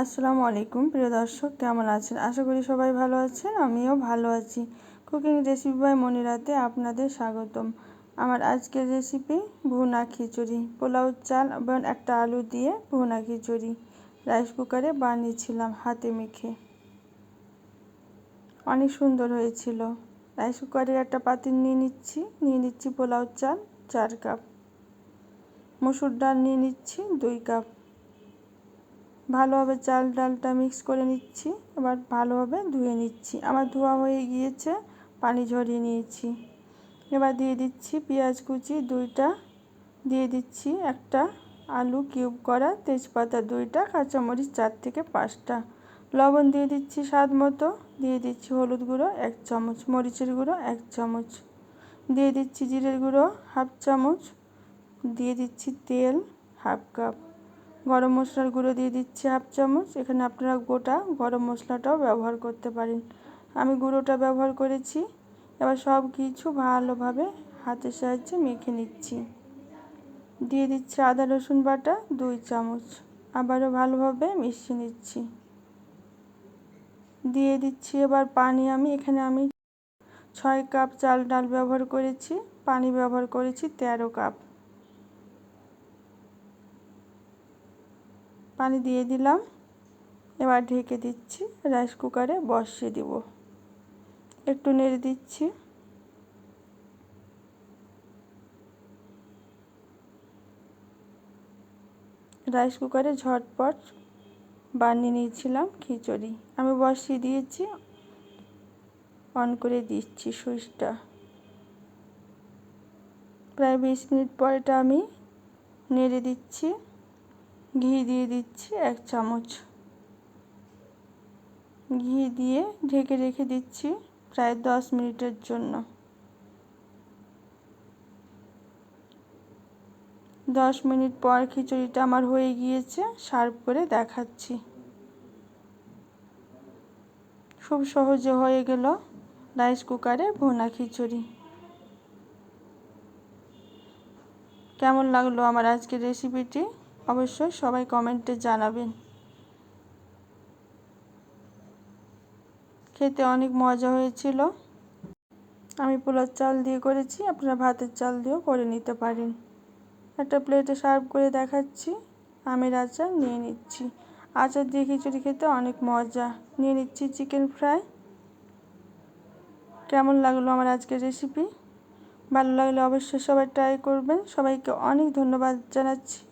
আসসালামু আলাইকুম, প্রিয় দর্শক, কেমন আছেন? আশা করি সবাই ভালো আছেন, আমিও ভালো আছি। কুকিং রেসিপি বাই মনিরাতে আপনাদের স্বাগতম। আমার আজকের রেসিপি ভুনা খিচুড়ি। পোলাও, চাল, এবং একটা আলু দিয়ে ভুনা খিচুড়ি। রাইস কুকারে বানিয়েছিলাম হাতে মেখে। অনেক সুন্দর হয়েছিল। রাইস কুকারের একটা পাতিল নিয়ে নিচ্ছি। নিয়ে নিচ্ছি পোলাও, চাল, চার কাপ। মসুর ডাল নিয়ে নিচ্ছি দুই কাপ। ভালোভাবে চাল ডালটা মিক্স করে নিচ্ছি, এবার ভালোভাবে ধুয়ে নিচ্ছি। আমার ধোয়া হয়ে গিয়েছে, পানি ঝরিয়ে নিয়েছি। এবার দিয়ে দিচ্ছি পেঁয়াজ কুচি দুইটা, দিয়ে দিচ্ছি একটা আলু কিউব করা তেজপাতা দুইটা, কাঁচামরিচ চার থেকে পাঁচটা। লবণ দিয়ে দিচ্ছি স্বাদ মতো, দিয়ে দিচ্ছি হলুদ গুঁড়ো এক চামচ, মরিচের গুঁড়ো এক চামচ। দিয়ে দিচ্ছি জিরের গুঁড়ো হাফ চামচ, দিয়ে দিচ্ছি তেল হাফ কাপ। গরম মশলার গুঁড়ো দিয়ে দিচ্ছি হাফ চামচ। এখানে আপনারা গোটা গরম মশলাটাও ব্যবহার করতে পারেন। আমি গুঁড়োটা ব্যবহার করেছি। এবার সব কিছু ভালোভাবে হাতের সাহায্যে মেখে নিচ্ছি। দিয়ে দিচ্ছি আদা, রসুন বাটা, দুই চামচ। আবারও ভালোভাবে মিশিয়ে নিচ্ছি। দিয়ে দিচ্ছি এবার পানি। আমি এখানে আমি ছয় কাপ চাল ডাল ব্যবহার করেছি। পানি ব্যবহার করেছি তেরো কাপ। পানি দিয়ে দিলাম। এবার ঢেকে দিচ্ছি। রাইস কুকারে বসিয়ে দিব। একটু নেড়ে দিচ্ছি। রাইস কুকারে ঝটপট বানিয়ে নিয়েছিলাম খিচুড়ি। আমি বসিয়ে দিয়েছি। অন করে দিচ্ছি সুইচটা। প্রায় বিশ মিনিট পর এটা আমি নেড়ে দিচ্ছি। ঘি দিয়ে দিচ্ছি এক চামচ। ঘি দিয়ে ঢেকে রেখে দিচ্ছি প্রায় দশ মিনিটের জন্য। দশ মিনিট পর খিচুড়িটা আমার হয়ে গিয়েছে, সার্ভ করে দেখাচ্ছি। খুব সহজে হয়ে গেল রাইস কুকারে ভুনা খিচুড়ি। কেমন লাগল আমার আজকের রেসিপিটি? অবশ্যই সবাই কমেন্টে জানাবেন। খেতে অনেক মজা হয়েছিল। আমি পোলার চাল দিয়ে করেছি, আপনারা ভাতের চাল দিয়েও করে নিতে পারেন। একটা প্লেটে সার্ভ করে দেখাচ্ছি, আমের আচার নিয়ে নিচ্ছি। আচার দিয়ে খিচুড়ি খেতে অনেক মজা। নিয়ে নিচ্ছি চিকেন ফ্রাই। কেমন লাগল আমার আজকের রেসিপি ভালো লাগলে অবশ্যই সবাই ট্রাই করবেন। সবাইকে অনেক ধন্যবাদ জানাচ্ছি।